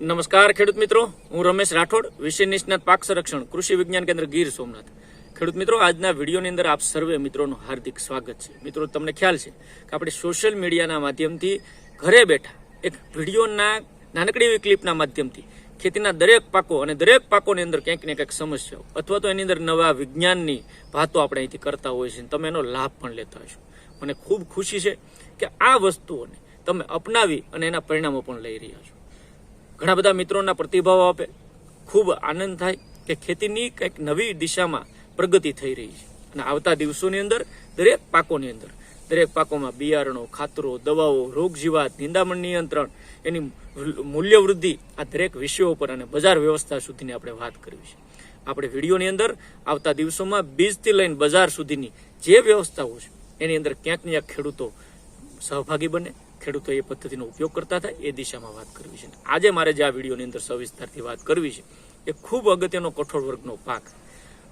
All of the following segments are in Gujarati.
નમસ્કાર ખેડૂત મિત્રો, હું રમેશ રાઠોડ, વિષય નિષ્ણાત પાક સંરક્ષણ, કૃષિ વિજ્ઞાન કેન્દ્ર ગીર સોમનાથ. ખેડૂત મિત્રો, આજના વિડીયોની અંદર આપ સર્વે મિત્રોનું હાર્દિક સ્વાગત છે. મિત્રો, તમને ખ્યાલ છે કે આપણે સોશિયલ મીડિયાના માધ્યમથી ઘરે બેઠા એક વિડીયોના નાનકડી એવી ક્લિપના માધ્યમથી ખેતીના દરેક પાકો અને દરેક પાકોની અંદર ક્યાંક ને ક્યાંક સમસ્યાઓ અથવા તો એની અંદર નવા વિજ્ઞાનની વાતો આપણે અહીંથી કરતા હોઈએ છીએ તમે એનો લાભ પણ લેતા હશો મને ખૂબ ખુશી છે કે આ વસ્તુઓને તમે અપનાવી અને એના પરિણામો પણ લઈ રહ્યા છો. ઘણા બધા મિત્રોના પ્રતિભાવ આપે. ખૂબ આનંદ થાય કે ખેતીની કંઈક નવી દિશામાં પ્રગતિ થઈ રહી છે. અને આવતા દિવસોની અંદર, દરેક પાકોની અંદર, દરેક પાકોમાં બિયારણો, ખાતરો, દવાઓ, રોગ જીવાત, નિંદામણ નિયંત્રણ, એની મૂલ્ય વૃદ્ધિ આ દરેક વિષયો ઉપર અને બજાર વ્યવસ્થા સુધીની આપણે વાત કરવી છે. આપણે વિડીયોની અંદર આવતા દિવસોમાં બીજથી લઈને બજાર સુધીની જે વ્યવસ્થાઓ છે, એની અંદર ક્યાંક ને ક્યાંક ખેડૂતો સહભાગી બને ખેડૂતો એ પદ્ધતિનો ઉપયોગ કરતા હતા, એ દિશામાં વાત કરવી છે. આજે મારે જે આ વિડીયોની અંદર સવિસ્તારથી વાત કરવી છે, એ ખૂબ અગત્યનો કઠોળ વર્ગનો પાક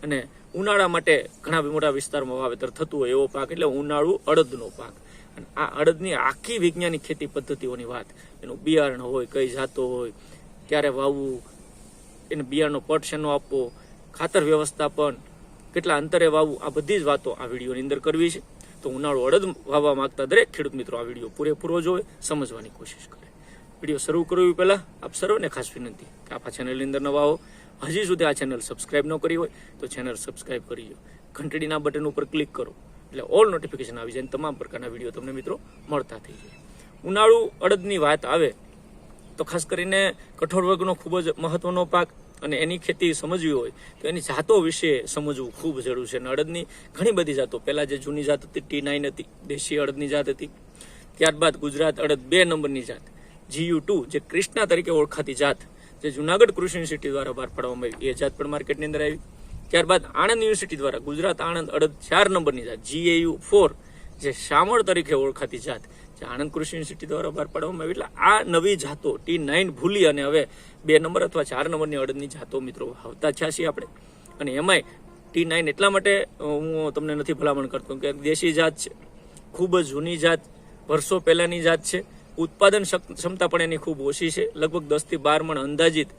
અને ઉનાળા માટે ઘણા મોટા વિસ્તારમાં વાવેતર થતું હોય એવો પાક એટલે ઉનાળુ અડદનો પાક. અને આ અડદની આખી વૈજ્ઞાનિક ખેતી પદ્ધતિઓની વાત. એનું બિયારણ હોય, કઈ જાતો હોય, ક્યારે વાવવું, એને બિયારણનો પટ શેનો આપવો, ખાતર વ્યવસ્થાપન, કેટલા અંતરે વાવવું, આ બધી જ વાતો આ વિડીયોની અંદર કરવી છે. તો ઉનાળુ અડદ વાવવા માંગતા દરેક ખેડૂત મિત્રો આ વીડિયો પૂરેપૂરો જોવે, સમજવાની કોશિશ કરે. વીડિયો શરૂ કરવી પહેલાં આપ સર્વને ખાસ વિનંતી કે આપ આ ચેનલની અંદર નવા હો. હજી સુધી આ ચેનલ સબસ્ક્રાઇબ ન કરી હોય તો ચેનલ સબસ્ક્રાઇબ કરી લો ઘંટડીના બટન ઉપર ક્લિક કરો. એટલે ઓલ નોટિફિકેશન આવી જાય તમામ પ્રકારના વીડિયો તમને મિત્રો મળતા થઈ જાય. ઉનાળુ અડદની વાત આવે તો ખાસ કરીને કઠોળ વર્ગનો ખૂબ જ મહત્વનો પાક અને એની ખેતી સમજવી હોય, તો એની જાતો વિશે સમજવું ખૂબ જરૂર છે. અને અડદની ઘણી બધી જાતો. પહેલાં જે જૂની જાત હતી ટી નાઇન હતી, દેશી અડદની જાત હતી. ત્યારબાદ ગુજરાત અડદ બે નંબરની જાત. જીયુ ટુ જે ક્રિષ્ના તરીકે ઓળખાતી જાત, જે જુનાગઢ કૃષિ યુનિવર્સિટી દ્વારા બહાર પાડવામાં આવી. એ જાત પણ માર્કેટની અંદર આવી. ત્યારબાદ આણંદ યુનિવર્સિટી દ્વારા ગુજરાત આણંદ અડદ ચાર નંબરની જાત. જીએયુ ફોર જે શામળ તરીકે ઓળખાતી જાત. જે આણંદ કૃષિ યુનિવર્સિટી દ્વારા બહાર પાડવામાં આવી એટલે આ નવી જાતો ટી નાઇન ભૂલી અને હવે બે નંબર અથવા ચાર નંબરની અડદની જાતો મિત્રો આવતા છીએ આપણે. અને એમાંય ટી નાઇન એટલા માટે હું તમને નથી ભલામણ કરતો કે દેશી જાત છે, ખૂબ જ જૂની જાત, વર્ષો પહેલાંની જાત છે. ઉત્પાદન ક્ષમતા પણ એની ખૂબ ઓછી છે. લગભગ દસથી બાર મણ અંદાજિત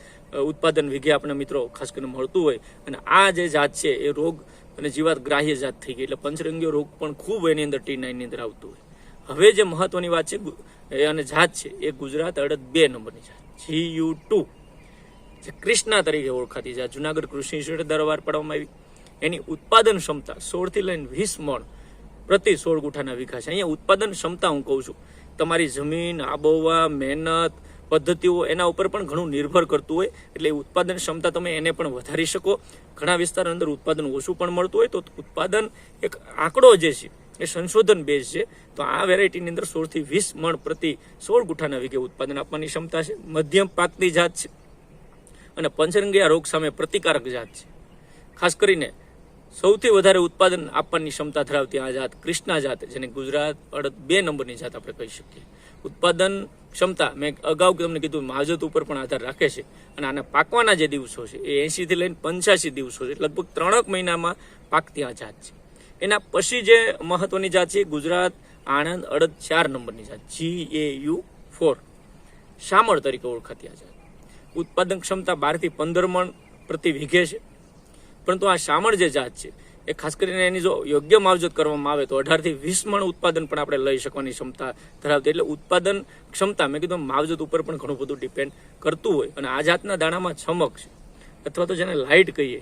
ઉત્પાદન વિઘે આપણે મિત્રો ખાસ કરીને મળતું હોય. અને આ જે જાત છે એ રોગ અને જીવાત ગ્રાહ્ય જાત થઈ ગઈ. એટલે પંચરંગીય રોગ પણ ખૂબ એની અંદર ટી નાઇનની અંદર આવતું હોય. હવે જે મહત્વની વાત છે અને જાત છે, એ ગુજરાત અડદ બે નંબરની જાત. G U two. જે ક્રિષ્ના તરીકે ઓળખાતી જાત જુનાગઢ કૃષિ ઇન્સ્ટિટ્યૂટ દ્વારા પાડવામાં આવી. એની ઉત્પાદન ક્ષમતા સોળથી લઈને વીસ મણ પ્રતિ સોળ ગુઠાના વિકાસ અહીંયા ઉત્પાદન ક્ષમતા હું કહું છું, તમારી જમીન, આબોહવા, મહેનત, પદ્ધતિઓ એના ઉપર પણ ઘણું નિર્ભર કરતું હોય. એટલે ઉત્પાદન ક્ષમતા તમે એને પણ વધારી શકો. ઘણા વિસ્તાર અંદર ઉત્પાદન ઓછું પણ મળતું હોય તો ઉત્પાદન એક આંકડો જે છે એ સંશોધન બેઝ છે. તો આ વેરાયટીની અંદર સોળથી વીસ મણ પ્રતિ સોળ ગુઠાના વીઘે ઉત્પાદન આપવાની ક્ષમતા છે. મધ્યમ પાકની જાત છે. અને પંચરંગિયા રોગ સામે પ્રતિકારક જાત છે. ખાસ કરીને સૌથી વધારે ઉત્પાદન આપવાની ક્ષમતા ધરાવતી આ જાત કૃષ્ણા જાત જેને ગુજરાત અડદ બે નંબરની જાત આપણે કહી શકીએ. ઉત્પાદન ક્ષમતા મેં અગાઉ તમને કીધું માવજત ઉપર પણ આધાર રાખે છે. અને આના પાકવાના જે દિવસો છે એ એંશી થી લઈને પંચ્યાસી દિવસો છે. લગભગ ત્રણક મહિનામાં પાકતી આ જાત છે. એના પછી જે મહત્વની જાત છે, ગુજરાત, આણંદ, અડદ, ચાર નંબરની જાત. G A U four Shamal તરીકે ઓળખાતી આ જાત. ઉત્પાદન ક્ષમતા બારથી પંદર મણ પ્રતિ વીઘે છે. પરંતુ આ શામળ જે જાત છે, એ ખાસ કરીને એની જો યોગ્ય માવજત કરવામાં આવે તો અઢારથી વીસ મણ ઉત્પાદન પણ આપણે લઈ શકવાની ક્ષમતા ધરાવતી એટલે ઉત્પાદન ક્ષમતા મેં કીધું માવજત ઉપર પણ ઘણું બધું ડિપેન્ડ કરતું હોય. અને આ જાતના દાણામાં છમક છે. અથવા તો જેને લાઇટ કહીએ,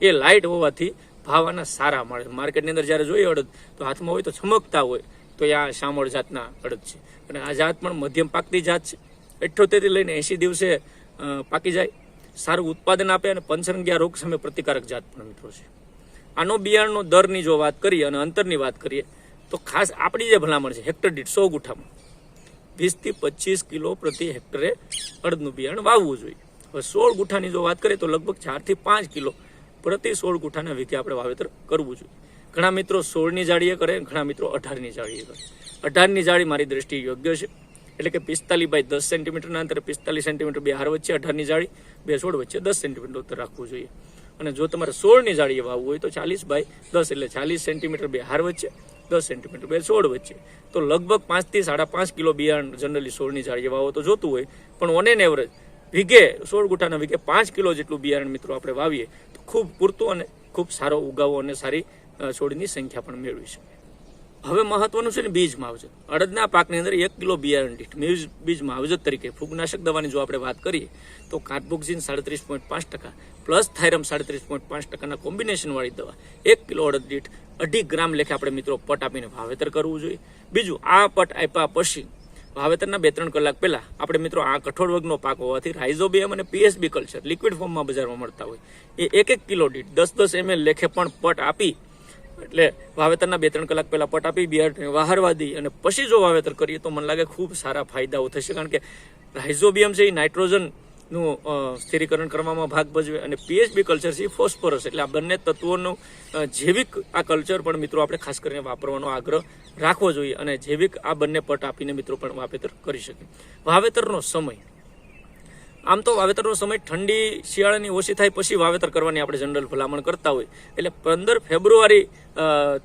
એ લાઇટ હોવાથી ભાવ સારા મળે. માર્કેટની અંદર જ્યારે જોઈએ અડદ, તો હાથમાં હોય તો ચમકતા હોય. તો એ આ શામળ જાતના અડદ છે. અને આ જાત પણ મધ્યમ પાકતી જાત છે. અઠ્યોતેરથી લઈને એંશી દિવસે પાકી જાય. સારું ઉત્પાદન આપે અને પંચરંગિયા રોગ સામે પ્રતિકારક જાત પણ મિત્રો છે. આનો બિયારણનો દરની જો વાત કરીએ અને અંતરની વાત કરીએ, તો ખાસ આપણી જે ભલામણ છે, હેક્ટર દીઠ સો ગુઠામાં. વીસથી પચીસ કિલો પ્રતિ હેક્ટરે અડદનું બિયારણ વાવવું જોઈએ. હવે સોળ ગુઠાની જો વાત કરીએ, તો લગભગ ચારથી પાંચ કિલો પ્રતિ સોળ ગુઠાના વીઘે આપણે વાવેતર કરવું જોઈએ. ઘણા મિત્રો સોળની જાળીએ કરે, ઘણા મિત્રો અઢારની જાળીએ કરે. અઢારની જાળી મારી દ્રષ્ટિએ યોગ્ય છે. એટલે કે પિસ્તાલીસ બાય દસ સેન્ટીમીટરના અંતરે પિસ્તાલીસ સેન્ટીમીટર બે હાર વચ્ચે અઢારની જાળી, બે સોળ વચ્ચે દસ સેન્ટીમીટર અંતર રાખવું જોઈએ. અને જો તમારે સોળની જાળીએ વાવવું હોય તો ચાલીસ બાય દસ, એટલે ચાલીસ સેન્ટીમીટર બે હાર વચ્ચે, દસ સેન્ટીમીટર બે સોળ વચ્ચે. તો લગભગ પાંચથી સાડા પાંચ કિલો બિયારણ જનરલી સોળની જાળીએ વાવો તો જોતું હોય. પણ ઓન એન એવરેજ વીઘે, સોળ ગુઠાના વીઘે પાંચ કિલો જેટલું બિયારણ મિત્રો આપણે વાવીએ, તો ખૂબ પૂરતું અને ખૂબ સારો ઉગાવો અને સારી છોડની સંખ્યા પણ મેળવી શકે હવે મહત્વનું છે ને બીજ માવજત. અડદના પાકની અંદર એક કિલો બિયારણ દીઠ બીજ માવજત તરીકે ફૂગનાશક દવાની જો આપણે વાત કરીએ, તો કાર્બોક્સિન સાડત્રીસ પોઈન્ટ પાંચ ટકા પ્લસ થાઇરમ સાડત્રીસ પોઈન્ટ પાંચ ટકાના કોમ્બિનેશન વાળી દવા એક કિલો અડદ દીઠ અઢી ગ્રામ લેખે આપણે મિત્રો પટ આપીને વાવેતર કરવું જોઈએ. બીજું, આ પટ આપ્યા પછી વાવેતરના બે ત્રણ કલાક પહેલા આપણે મિત્રો આ કઠોળ વર્ગનો પાક હોવાથી રાઇઝોબિયમ અને પીએસબી કલ્ચર લિક્વિડ ફોર્મમાં બજારમાં મળતા હોય. એ એક એક કિલો દીઠ દસ દસ એમએલ લેખે પણ પટ આપી, એટલે વાવેતરના બે ત્રણ કલાક પહેલા પટ આપી બિયારણને વહારવા દઈ અને પછી જો વાવેતર કરીએ તો મને લાગે ખૂબ સારા ફાયદાઓ થશે. કારણ કે રાઇઝોબિયમ છે એ નાઇટ્રોજન નું સ્થિરીકરણ કરવામાં ભાગ ભજવે અને પીએચબી કલ્ચર છે ફોસ્ફરસ એટલે આ બંને તત્વોનું જૈવિક આ કલ્ચર પણ મિત્રો આપણે ખાસ કરીને વાપરવાનો આગ્રહ રાખવો જોઈએ અને જૈવિક આ બંને પટ આપીને મિત્રો પણ વાવેતર કરી શકે વાવેતરનો સમય આમ તો વાવેતરનો સમય ઠંડી, શિયાળાની ઓછી થાય પછી વાવેતર કરવાની આપણે જનરલ ભલામણ કરતા હોય. એટલે પંદર ફેબ્રુઆરી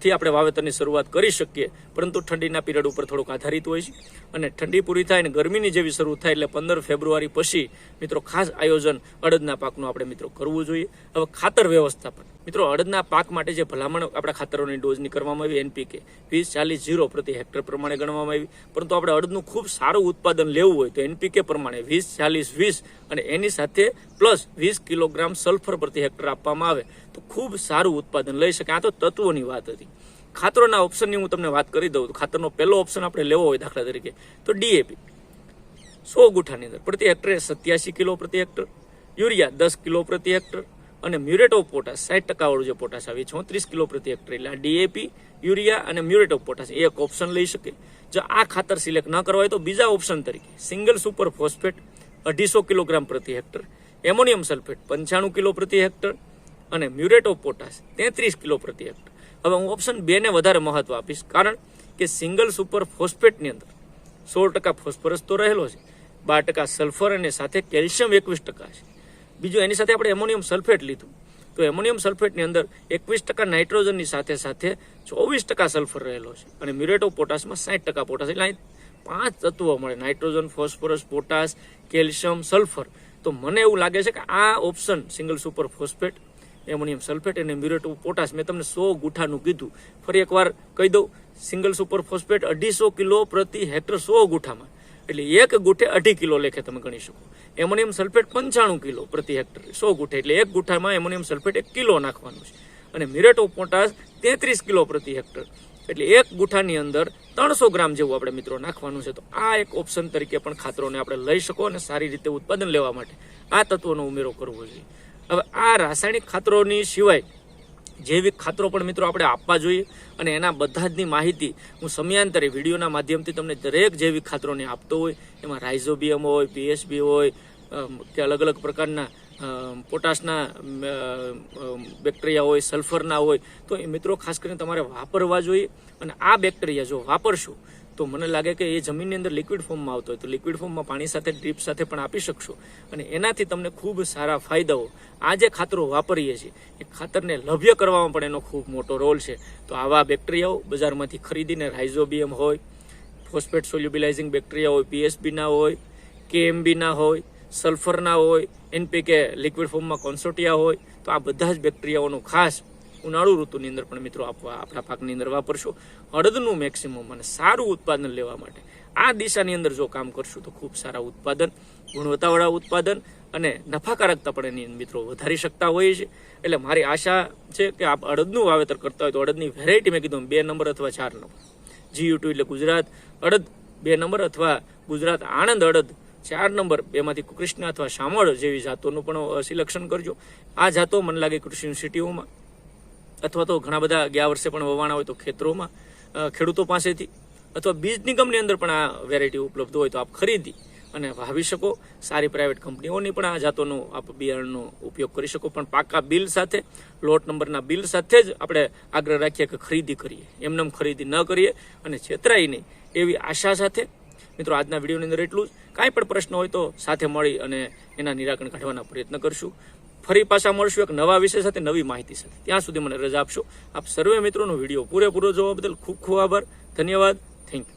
થી આપણે વાવેતરની શરૂઆત કરી શકીએ. પરંતુ ઠંડીના પીરિયડ ઉપર થોડુંક આધારિત હોય છે. અને ઠંડી પૂરી થાય અને ગરમીની જેવી શરૂ થાય એટલે પંદર ફેબ્રુઆરી પછી મિત્રો ખાસ આયોજન અડદના પાકનું આપણે મિત્રો કરવું જોઈએ. હવે ખાતર વ્યવસ્થાપન. મિત્રો, અડદના પાક માટે જે ભલામણ આપણા ખાતરોની ડોઝની કરવામાં આવી, એનપીકે, વીસ, ચાલીસ, ઝીરો પ્રતિ હેક્ટર પ્રમાણે ગણવામાં આવી. પરંતુ આપણે અડદનું ખૂબ સારું ઉત્પાદન લેવું હોય તો એનપીકે પ્રમાણે વીસ, ચાલીસ, વીસ અને એની સાથે પ્લસ વીસ કિલોગ્રામ સલ્ફર પ્રતિ હેક્ટર આપવામાં આવે તો ખૂબ સારું ઉત્પાદન લઈ શકે આ તો તત્વોની વાત હતી. ખાતરોના ઓપ્શનની હું તમને વાત કરી દઉં ખાતરનો પહેલો ઓપ્શન આપણે લેવો હોય દાખલા તરીકે તો ડીએપી. સો ગુઠાની અંદર પ્રતિ હેક્ટરે સત્યાસી કિલો પ્રતિ હેક્ટર, યુરિયા દસ કિલો પ્રતિ હેક્ટર અને મ્યુરેટ ઓફ પોટાશ, સાઠ ટકાવાળું જે પોટાશ આવે ચોત્રીસ કિલો પ્રતિ હેક્ટર. એટલે ડીએપી, યુરિયા અને મ્યુરેટ ઓફ પોટાશ એક ઓપ્શન લઈ શકે. જો આ ખાતર સિલેક્ટ ન કરવા હોય તો બીજા ઓપ્શન તરીકે સિંગલ સુપર ફોસ્ફેટ અઢીસો કિલોગ્રામ પ્રતિ હેક્ટર એમોનિયમ સલ્ફેટ પંચાણું કિલો પ્રતિ હેક્ટર અને મ્યુરેટ ઓફ પોટાશ તેત્રીસ કિલો પ્રતિ હેક્ટર. હવે હું ઓપ્શન બેને વધારે મહત્વ આપીશ, કારણ કે સિંગલ સુપર ફોસ્ફેટની અંદર સોળ ટકા ફોસ્ફરસ તો રહેલો છે, બાર ટકા સલ્ફર અને સાથે કેલ્શિયમ એકવીસ ટકા છે. બીજું એની સાથે આપણે એમોનિયમ સલ્ફેટ લીધું. તો એમોનિયમ સલ્ફેટની અંદર એકવીસ ટકા નાઇટ્રોજનની સાથે સાથે ચોવીસ ટકા સલ્ફર રહેલો છે અને મ્યુરેટ ઓફ પોટાશમાં સાઠ ટકા પોટાશ. એટલે અહીં પાંચ તત્વો મળે. Nitrogen, phosphorus, potash, calcium, sulphur. તો મને એવું લાગે છે કે આ option single super phosphate, ammonium sulphate અને મ્યુરેટ ઓફ પોટાશ મેં તમને સો ગુઠાનું કીધું. ફરી એકવાર કહી દઉં, સિંગલ સુપર ફોસ્ફેટ અઢીસો કિલો પ્રતિ હેક્ટર સો ગુઠામાં. એટલે એક ગુઠે અઢી કિલો લેખે તમે ગણી શકો. એમોનિયમ સલ્ફેટ પંચાણું કિલો પ્રતિ હેક્ટર. સો ગુઠે એટલે એક ગુઠામાં એમોનિયમ સલ્ફેટ એક કિલો નાખવાનું છે. અને મિરેટ ઓફ પોટાશ તેત્રીસ કિલો પ્રતિ હેક્ટર. એટલે એક ગુઠાની અંદર ત્રણસો ગ્રામ જેવું આપણે મિત્રો નાખવાનું છે. તો આ એક ઓપ્શન તરીકે પણ ખાતરોને આપણે લઈ શકો અને સારી રીતે ઉત્પાદન લેવા માટે. આ તત્વોનો ઉમેરો કરવો જોઈએ. હવે આ રાસાયણિક ખાતરોની સિવાય જૈવિક ખાતરો પણ મિત્રો આપણે આપવા જોઈએ અને એના બધા જની માહિતી હું સમયાંતરે વિડીયોના માધ્યમથી તમને દરેક જૈવિક ખાતરોને આપતો હોય. એમાં રાઇઝોબિયમ હોય પીએસબી હોય કે અલગ અલગ પ્રકારના પોટાશના બેક્ટેરિયા હોય, સલ્ફરના હોય. તો એ મિત્રો ખાસ કરીને તમારે વાપરવા જોઈએ અને આ બેક્ટેરિયા જો વાપરશો તો મને લાગે કે એ જમીનની અંદર લિક્વિડ ફોર્મમાં આવતો હોય તો લિક્વિડ ફોર્મમાં પાણી સાથે ડ્રીપ સાથે પણ આપી શકશો. અને એનાથી તમને ખૂબ સારા ફાયદાઓ આ જે ખાતરો વાપરીએ છીએ, એ ખાતરને લભ્ય કરવામાં પણ એનો ખૂબ મોટો રોલ છે. તો આવા બેક્ટેરિયાઓ બજારમાંથી ખરીદીને રાઇઝોબિયમ હોય ફોસ્ફેટ સોલ્યુબિલાઇઝિંગ બેક્ટેરિયા હોય પીએસબીના હોય કેએમબીના હોય સલ્ફરના હોય એનપીકે લિક્વિડ ફોર્મમાં કોન્સોટિયા હોય, તો આ બધા જ બેક્ટેરિયાઓનું ખાસ ઉનાળુ ઋતુની અંદર પણ મિત્રો આપવા આપણા પાકની અંદર વાપરશો. અડદનું મેક્સિમમ અને સારું ઉત્પાદન લેવા માટે. આ દિશાની અંદર જો કામ કરશું તો ખૂબ સારા ઉત્પાદન, ગુણવત્તાવાળા ઉત્પાદન અને નફાકારકતા પણ એની મિત્રો વધારી શકતા હોઈએ છીએ. એટલે મારી આશા છે કે આપ અડદનું વાવેતર કરતા હોય તો અડદની વેરાયટી મેં કીધું બે નંબર અથવા ચાર નંબર. જીયુ ટુ એટલે ગુજરાત અડદ બે નંબર અથવા ગુજરાત આણંદ અડદ ચાર નંબર બેમાંથી કૃષ્ણ અથવા શામળ જેવી જાતોનું પણ સિલેક્શન કરજો. આ જાતો મને લાગે કૃષિ યુનિવર્સિટીઓમાં અથવા તો ઘણા બધા ગયા વર્ષે પણ વવાણા હોય તો ખેતરોમાં ખેડૂતો પાસેથી, અથવા બીજ નિગમની અંદર પણ આ વેરાયટી ઉપલબ્ધ હોય તો આપ ખરીદી અને વાવી શકો. સારી પ્રાઇવેટ કંપનીઓની પણ આ જાતોનું આપ બિયારણનો ઉપયોગ કરી શકો. પણ પાકા બિલ સાથે લોટ નંબરના બિલ સાથે જ આપણે આગ્રહ રાખીએ કે ખરીદી કરીએ. એમનેમ ખરીદી ન કરીએ અને છેતરાય નહીં. એવી આશા સાથે, મિત્રો આજના વિડીયોની અંદર એટલું જ. કાંઈ પણ પ્રશ્ન હોય તો સાથે મળી અને એના નિરાકરણ કાઢવાના પ્રયત્ન કરશું. ફરી પાછા મળશું એક નવા વિષય સાથે, નવી માહિતી સાથે. ત્યાં સુધી મને રજા આપશો. આપ સર્વે મિત્રોનો વીડિયો પૂરેપૂરો જોવા બદલ ખૂબ ખૂબ આભાર. ધન્યવાદ. Thank you